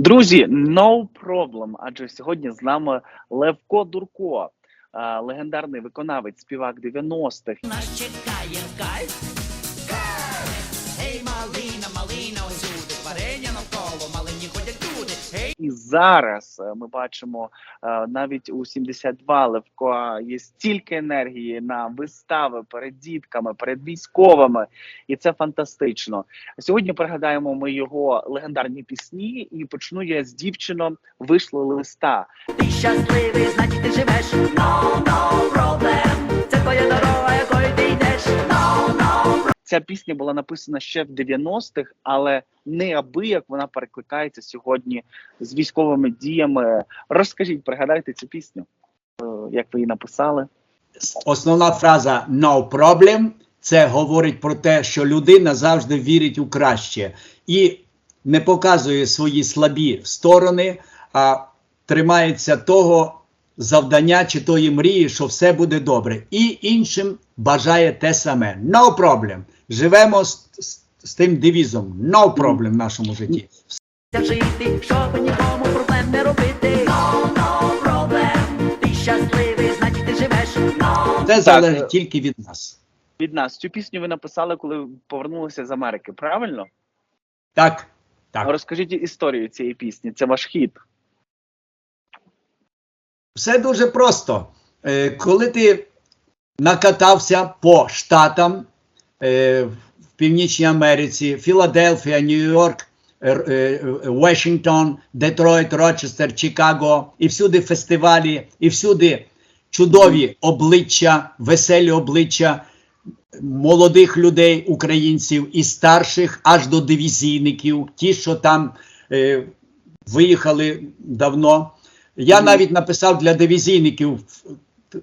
Друзі, no problem, адже сьогодні з нами Левко Дурко, легендарний виконавець, співак 90-х. Нас чекає кайф. Зараз е, ми бачимо е, навіть у 72 Левко є стільки енергії на вистави перед дітками, перед військовими, і це фантастично. Сьогодні пригадаємо ми його легендарні пісні, і почну я з дівчином вийшли листа. ти щасливий, значить ти живеш. Ця пісня була написана ще в 90-х, але неабияк вона перекликається сьогодні з військовими діями. Розкажіть, пригадайте цю пісню, е, як ви її написали. Основна фраза no problem це говорить про те, що людина завжди вірить у краще і не показує свої слабі сторони, а тримається того завдання чи тої мрії, що все буде добре. І іншим бажає те саме. No problem. Живемо з, з, з тим девізом no problem в нашому житті. Це жити, щоб нікому проблем не робити. No, no problem. Ти щасливий, значить ти живеш. No, Це залежить тільки від нас. Від нас цю пісню ви написали, коли повернулися з Америки. Правильно? Так, так. Розкажіть історію цієї пісні. Це ваш хід. Все дуже просто. Е, коли ти накатався по штатам е, в Північній Америці, Філадельфія, Нью-Йорк, е, Вашингтон, Детройт, Рочестер, Чикаго, і всюди фестивалі, і всюди чудові обличчя, веселі обличчя молодих людей, українців і старших, аж до дивізійників, ті, що там виїхали давно. Я навіть написав для дивізійників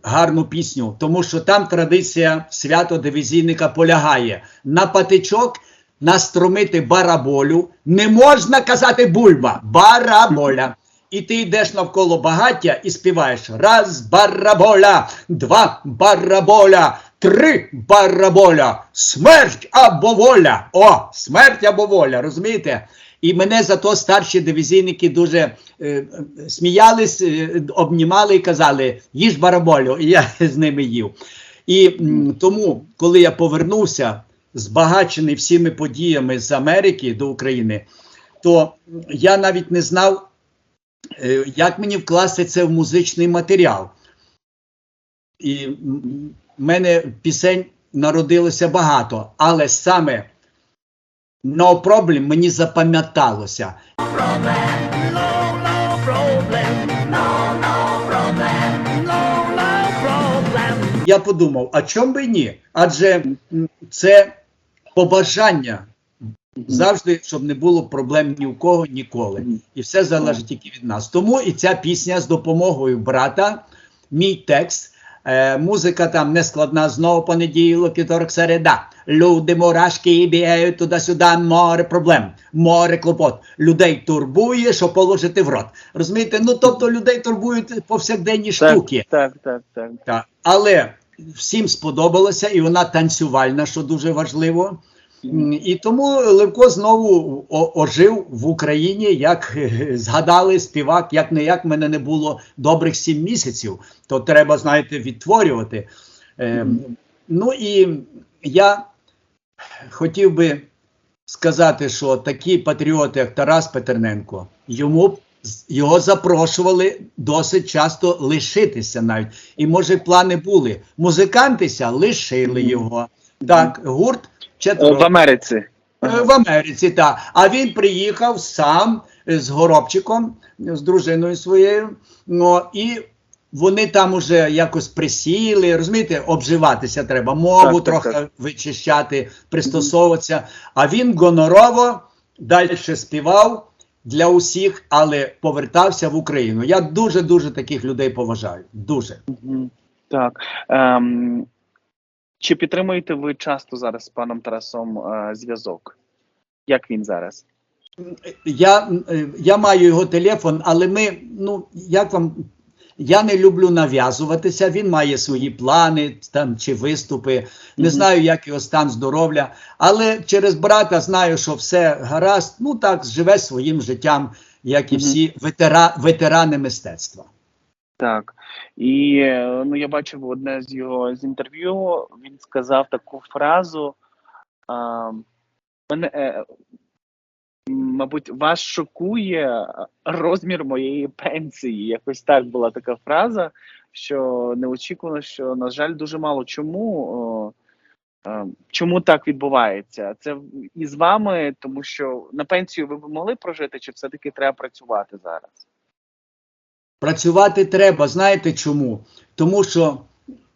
гарну пісню, тому що там традиція свято дивізійника полягає на патичок наструмити бараболю. Не можна казати бульба, бараболя. І ти йдеш навколо багаття і співаєш раз бараболя, два бараболя, три бараболя, смерть або воля. О, смерть або воля, розумієте? І мене зато старші дивізійники дуже е, е, сміялись, е, обнімали і казали: їж бараболю, і я з ними їв. І м, тому, коли я повернувся, збагачений всіми подіями з Америки до України, то я навіть не знав, е, як мені вкласти це в музичний матеріал. І в мене пісень народилося багато, але саме No Problem мені запам'яталося. Я подумав, а чому би ні? Адже це побажання завжди, щоб не було проблем ні у кого ніколи. І все залежить тільки від нас. Тому і ця пісня з допомогою брата, мій текст. Е, музика там не складна, знову понеділок, вівторок, середа. Люди, мурашки бігають туди-сюди, море проблем, море клопот. Людей турбує, що положити в рот. Розумієте? Ну тобто людей турбують повсякденні штуки. Так, так, так. Так. Але всім сподобалося, і вона танцювальна, що дуже важливо. І тому Левко знову ожив в Україні, як е, згадали співак, як не як мене не було добрих сім місяців, то треба, знаєте, відтворювати. Е, ну і я хотів би сказати, що такі патріоти, як Тарас Петерненко, йому його запрошували досить часто лишитися навіть. І може плани були. Музикантися лишили його. Так, гурт четверо В Америці. Е, в Америці, так. А він приїхав сам е, з Горобчиком, з дружиною своєю. Ну і вони там уже якось присіли, розумієте, обживатися треба, мову Так, так, трохи так. вичищати, пристосовуватися. А він гонорово далі співав для усіх, але повертався в Україну. Я дуже дуже таких людей поважаю. Дуже. Так. Ем, чи підтримуєте ви часто зараз з паном Тарасом е, зв'язок? Як він зараз? Я, е, я маю його телефон, але ми, ну як вам. Я не люблю нав'язуватися. Він має свої плани там чи виступи. Не знаю, як його стан здоров'я, але через брата знаю, що все гаразд. Ну так живе своїм життям. як і всі ветера, ветерани мистецтва. Так. І е, ну, я бачив одне з його з інтерв'ю. Він сказав таку фразу. А, мене, е, мабуть, вас шокує розмір моєї пенсії. Якось так була така фраза, що неочікувано, що, на жаль, дуже мало чому. Е, Чому так відбувається? Це і з вами, тому що на пенсію ви б могли прожити, чи все-таки треба працювати зараз? Працювати треба, знаєте чому? Тому що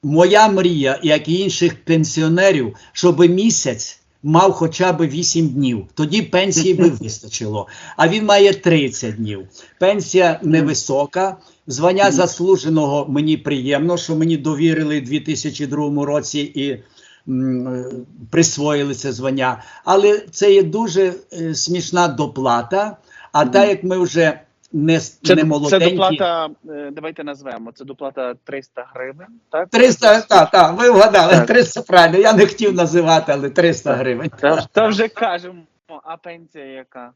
моя мрія, як і інших пенсіонерів, щоб місяць мав хоча б 8 днів. Тоді пенсії би вистачило. А він має 30 днів. Пенсія невисока. Звання заслуженого мені приємно, що мені довірили у 2002 році і м, присвоїли це звання. Але це є дуже е, смішна доплата. А так як ми вже не, Це, не це доплата, е, давайте назвемо. Це доплата 300 гривень, так? 300, так, так, ви вгадали, Так. 300 правильно. Я не хотів називати, але 300 гривень. Та, та вже кажемо, а пенсія яка?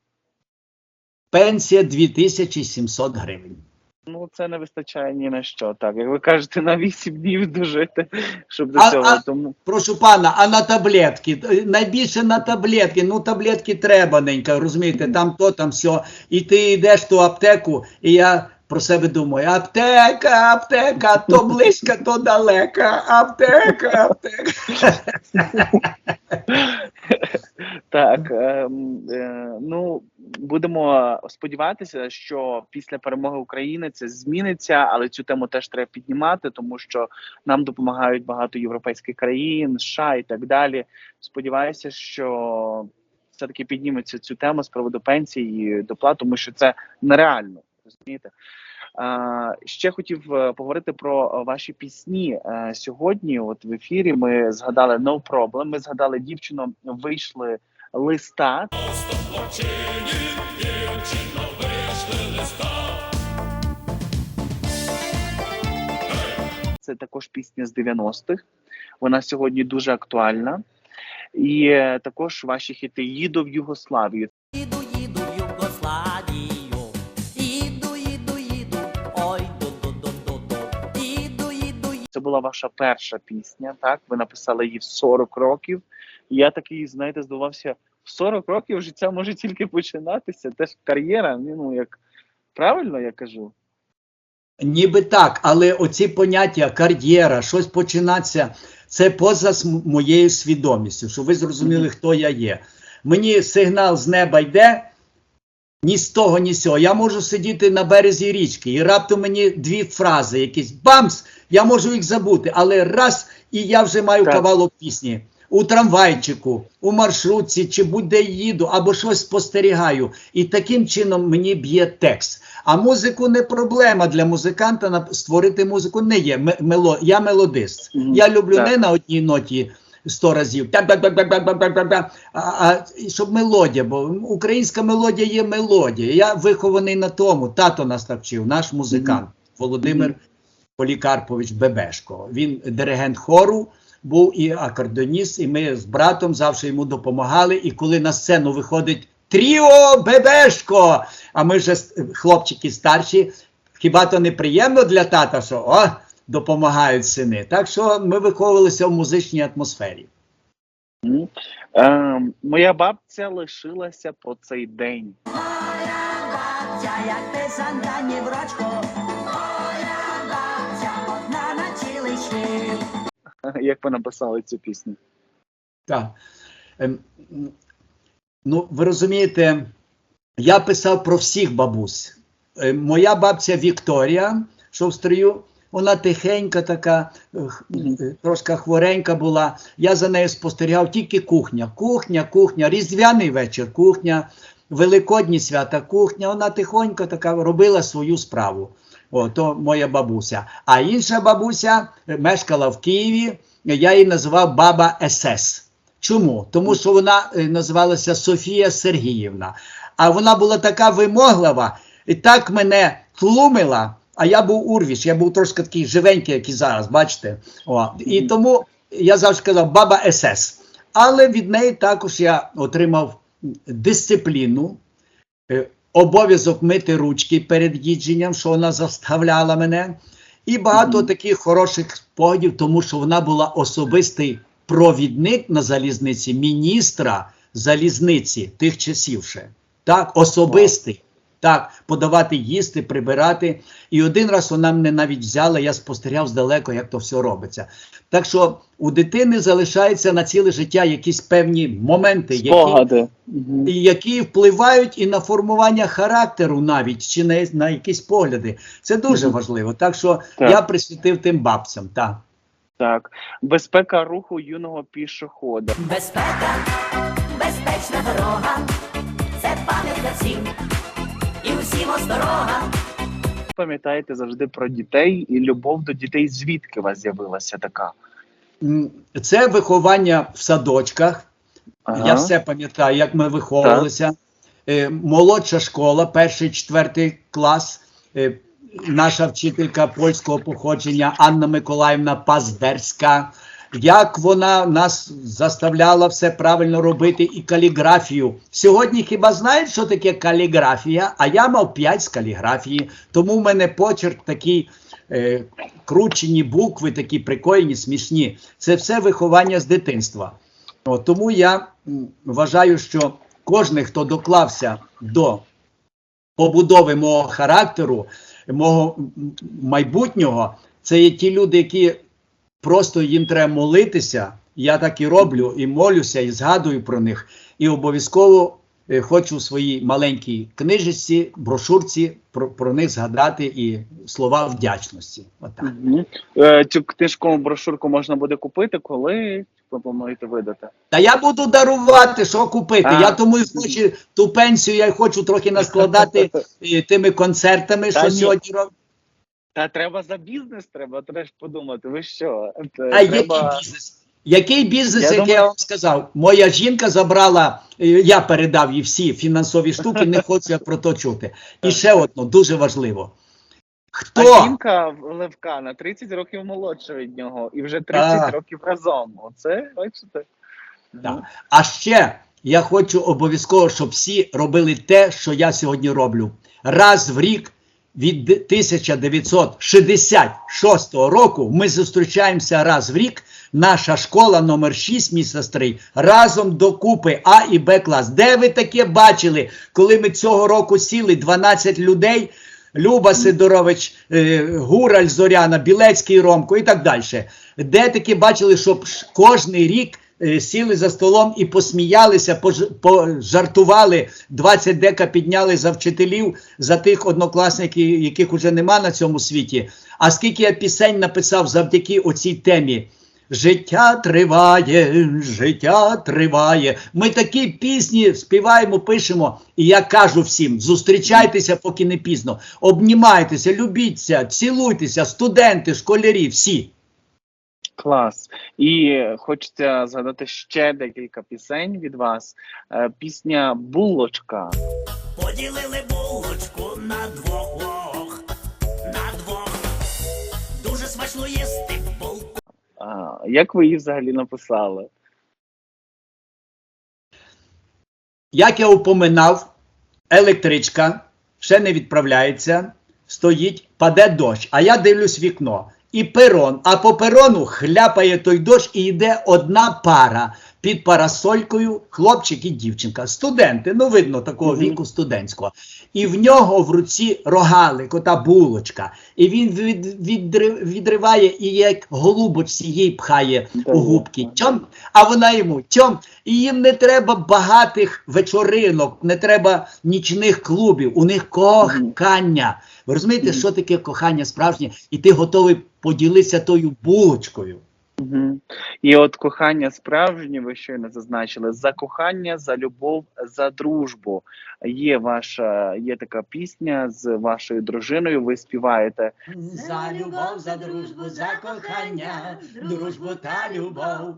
Пенсія 2700 гривень. Ну, це не вистачає ні на що. Так, як ви кажете, на 8 днів дожити, щоб до А- цього. а- Тому Прошу пана, а на таблетки? Найбільше на таблетки. Ну, таблетки треба, ненька, розумієте, там то, там все. І ти йдеш в ту аптеку, і я про себе думаю: аптека, аптека, то близько, то далеко. Аптека, аптека. так, ем, е, ну будемо сподіватися, що після перемоги України це зміниться, але цю тему теж треба піднімати, тому що нам допомагають багато європейських країн, США і так далі. Сподіваюся, що все-таки підніметься цю тему з приводу пенсії і доплат, тому що це нереально. Розумієте? Ще хотів е, поговорити про ваші пісні Е, сьогодні. От в ефірі ми згадали No Problem, Ми згадали дівчину, вийшли листа. Це також пісня з 90-х. Вона сьогодні дуже актуальна. І е, також ваші хіти їду в Югославію. Їду, їду в Югославію. Їду, їду, їду. Ой, ду-ду-ду-ду-ду. Їду, їду, їду. Це була ваша перша пісня. Так, ви написали її в 40 років. І я такий, знаєте, здавався, в 40 років життя може тільки починатися. Теж кар'єра. Ну як правильно я кажу? Ніби так, але оці поняття кар'єра, щось починатися, це поза моєю свідомістю, щоб ви зрозуміли, хто я є. Мені сигнал з неба йде, ні з того, ні з цього. Я можу сидіти на березі річки, і раптом мені дві фрази, якісь бамс, я можу їх забути, але раз, і я вже маю Так. кавалок пісні. У трамвайчику, у маршрутці чи будь-де їду, або щось спостерігаю. І таким чином мені б'є текст. А музику не проблема для музиканта створити музику не є. Мело, я мелодист. Я люблю не на одній ноті сто разів, а, щоб мелодія, бо українська мелодія є мелодія. Я вихований на тому. Тато нас так вчив, наш музикант Володимир. Полікарпович Бебешко. Він диригент хору. Був і акордоніст, і ми з братом завжди йому допомагали. І коли на сцену виходить Тріо Бебешко, а ми вже хлопчики старші, хіба то не приємно для тата, що о, допомагають сини. Так що ми виховувалися в музичній атмосфері. Ем, моя бабця лишилася по цей день. Бабця, як писанка, ні в. Моя бабця, одна на цілий світ. Як ви написали цю пісню? Так. Ем, ну, ви розумієте, я писав про всіх бабусь. Е, моя бабця Вікторія, що в строю, вона тихенька така, е, трошки хворенька була. Я за нею спостерігав тільки кухня. Кухня, кухня, різдвяний вечір, кухня, великодні свята, кухня. Вона тихонько така робила свою справу. О, то моя бабуся. А інша бабуся мешкала в Києві. Я її називав баба СС. Чому? Тому що вона е, називалася Софія Сергіївна. А вона була така вимоглива і так мене тлумила. А я був урвіш, я був трошки такий живенький, як і зараз, бачите? О, і тому я завжди казав баба СС. Але від неї також я отримав дисципліну, е, обов'язок мити ручки перед їдженням, що вона заставляла мене. І багато таких хороших спогадів, тому що вона була особистий провідник на залізниці, міністра залізниці тих часів ще. Так, особистий. Так, подавати їсти, прибирати. І один раз вона мене навіть взяла, я спостерігав здалеку, як то все робиться. Так що у дитини залишаються на ціле життя якісь певні моменти, які. Які впливають і на формування характеру навіть, чи на, на якісь погляди. Це дуже важливо. Так що Так. я присвятив тим бабцям. Так. Так, безпека руху юного пішохода. Безпека, безпечна дорога, це пам'ятка всім і усім осторога. Пам'ятаєте завжди про дітей і любов до дітей. Звідки у вас з'явилася така? Це виховання в садочках. Ага. Я все пам'ятаю, як ми виховувалися. Е, молодша школа, перший, четвертий клас. Е, наша вчителька польського походження Анна Миколаївна Паздерська. Як вона нас заставляла все правильно робити і каліграфію. Сьогодні хіба знають, що таке каліграфія? А я мав 5 з каліграфії, тому в мене почерк такий е, кручені букви, такі прикольні, смішні. Це все виховання з дитинства. От, тому я вважаю, що кожен, хто доклався до побудови мого характеру, мого майбутнього, це є ті люди, які просто їм треба молитися. Я так і роблю, і молюся, і згадую про них. І обов'язково е, хочу в своїй маленькій книжечці, брошурці про, про них згадати і слова вдячності. Отак. Е, Цю книжкову брошурку можна буде купити, коли ви плануєте видати? Та я буду дарувати, що купити. А. Я тому і хочу ту пенсію, я хочу трохи наскладати е, тими концертами, що ні. сьогодні роблю. Та треба за бізнес, треба треба подумати. Ви що? Це А який бізнес? Який бізнес, Я як думаю- я вам сказав? Моя жінка забрала, е, я передав їй всі фінансові штуки, не хочу я про то чути. І ще одно, дуже важливо. А Хто? жінка Левка на 30 років молодша від нього і вже 30 Так. років разом. Оце бачите? Так. А ще я хочу обов'язково, щоб всі робили те, що я сьогодні роблю. Раз в рік від 1966 року ми зустрічаємося раз в рік. Наша школа номер 6 міста Стрий разом докупи А і Б клас. Де ви таке бачили, коли ми цього року сіли 12 людей? Люба Сидорович, е, Гураль Зоряна, Білецький Ромко і так далі. Де таки бачили, щоб кожний рік сіли за столом і посміялися, пож- пожартували, 20 дека підняли за вчителів, за тих однокласників, яких уже нема на цьому світі. А скільки я пісень написав завдяки оцій темі. Життя триває, життя триває. Ми такі пісні співаємо, пишемо. І я кажу всім: зустрічайтеся, поки не пізно. Обнімайтеся, любіться, цілуйтеся, студенти, школярі, всі. Клас. І хочеться згадати ще декілька пісень від вас. Е, Пісня Булочка. Поділили булочку на двох, на двох. Дуже смачно їсти булку. А, Як ви її взагалі написали? Як я упоминав, електричка ще не відправляється, стоїть, паде дощ, а я дивлюсь вікно. І перон, а по перону хляпає той дощ і йде одна пара під парасолькою, хлопчик і дівчинка. Студенти, ну видно, такого Мгм. віку студентського. І в нього в руці рогалик, ота булочка. І він від, відри- відриває і як голубочці їй пхає у губки. Тьом, а вона йому тьом. І їм не треба багатих вечоринок, не треба нічних клубів. У них кохання. Ви розумієте, Мгм. що таке кохання справжнє? І ти готовий поділитися тою булочкою. Угу. І от кохання справжнє, ви щойно зазначили, за кохання, за любов, за дружбу. Є ваша, є така пісня з вашою дружиною. Ви співаєте. За любов, за дружбу, за кохання, дружбу та любов.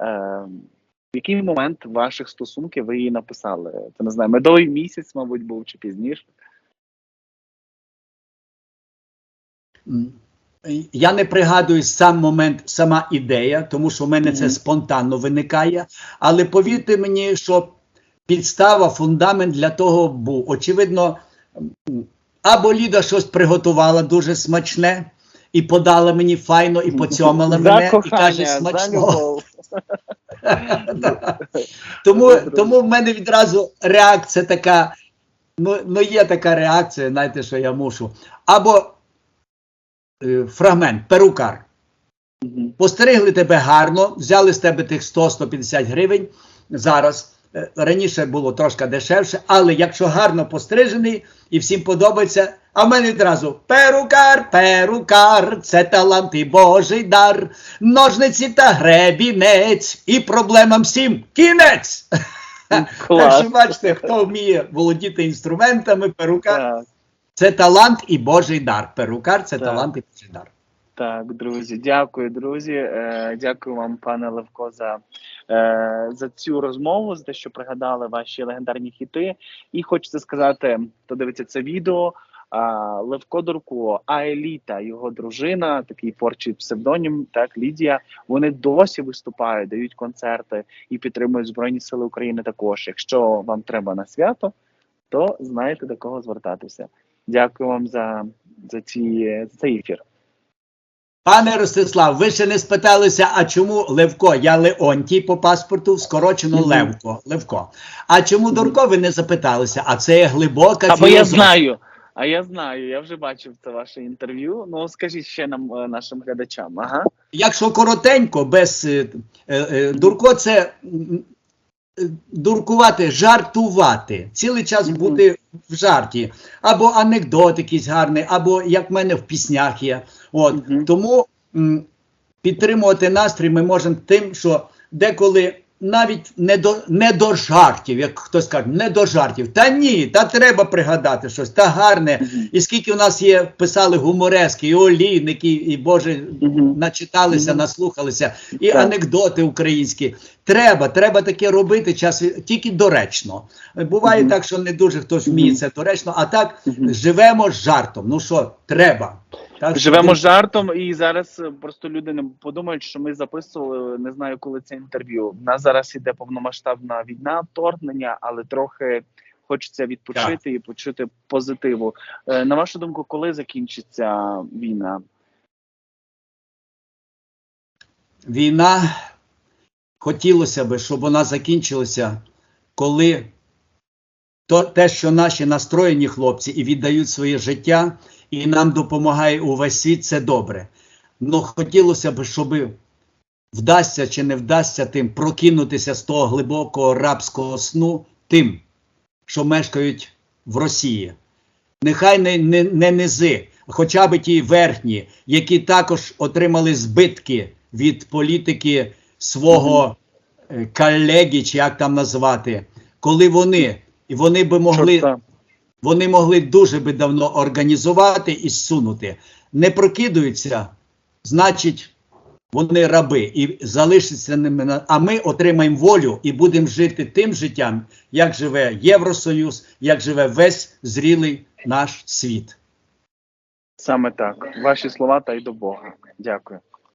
Е, в який момент ваших стосунків ви її написали? Це не знаю, медовий місяць, мабуть, був чи пізніше. Я не пригадую сам момент, сама ідея, тому що в мене це спонтанно виникає. Але повірте мені, що підстава, фундамент для того був. Очевидно, або Ліда щось приготувала дуже смачне і подала мені файно, і поцьомала За мене і каже смачно. Тому, тому в мене відразу реакція така. Ну, ну є така реакція, знаєте, що я мушу. Або фрагмент, перукар. Мгм. Постеригли тебе гарно, взяли з тебе тих 100-150 гривень зараз. е, Раніше було трошки дешевше, але якщо гарно пострижений і всім подобається, а в мене відразу перукар, перукар, це талант і Божий дар, ножниці та гребінець, і проблемам всім кінець. Так що бачите, хто вміє володіти інструментами, перукар. Це талант і Божий дар. Перукар це Так. талант і Божий дар. Так, друзі, дякую, друзі. Е, дякую вам, пане Левко, за, е, за цю розмову, за те, що пригадали ваші легендарні хіти. І хочеться сказати, хто дивиться це відео. А, Левко Дурко, а Еліта, його дружина, такий творчий псевдонім, так Лідія. Вони досі виступають, дають концерти і підтримують Збройні Сили України. Також, якщо вам треба на свято, то знаєте до кого звертатися. Дякую вам за, за, ці, за цей ефір. Пане Ростислав, ви ще не спиталися, а чому Левко? Я Леонтій по паспорту, скорочено. Левко. Левко. А чому Дурко ви не запиталися? А це є глибока Або я знаю. А я знаю, я вже бачив це ваше інтерв'ю. Ну скажіть ще нам е, нашим глядачам. Ага. Якщо коротенько, без е, е, е, Дурко, це е, дуркувати, жартувати, цілий час бути в жарті, або анекдот якийсь гарний, або як в мене в піснях є. От Мгм. тому м, підтримувати настрій ми можемо тим, що деколи. Навіть не до не до жартів, як хтось каже, не до жартів. Та ні, та треба пригадати щось, та гарне. І скільки у нас є, писали гуморески, і олійники, і Боже, начиталися, наслухалися, і анекдоти українські. Треба, треба таке робити час тільки доречно. Буває так, що не дуже хтось вміє це доречно, а так живемо з жартом. Ну що, треба. Так, що Живемо ти- жартом, і зараз е, просто люди не подумають, що ми записували не знаю, коли це інтерв'ю. У нас зараз іде повномасштабна війна, вторгнення, але трохи хочеться відпочити і почути позитиву. Е, На вашу думку, коли закінчиться війна? Війна хотілося би, щоб вона закінчилася, коли то, те, що наші настроєні хлопці і віддають своє життя, і нам допомагає увесь світ, це добре. Ну хотілося б, щоб вдасться чи не вдасться тим прокинутися з того глибокого рабського сну тим, що мешкають в Росії. Нехай не, не, не низи, хоча б ті верхні, які також отримали збитки від політики свого е, колеги, чи як там назвати, коли вони, і вони би могли Чорта. Вони могли дуже би давно організувати і зсунути. Не прокидаються, значить, вони раби і залишаться ними. А ми отримаємо волю і будемо жити тим життям, як живе Євросоюз, як живе весь зрілий наш світ. Саме так. Ваші слова та й до Бога. Дякую.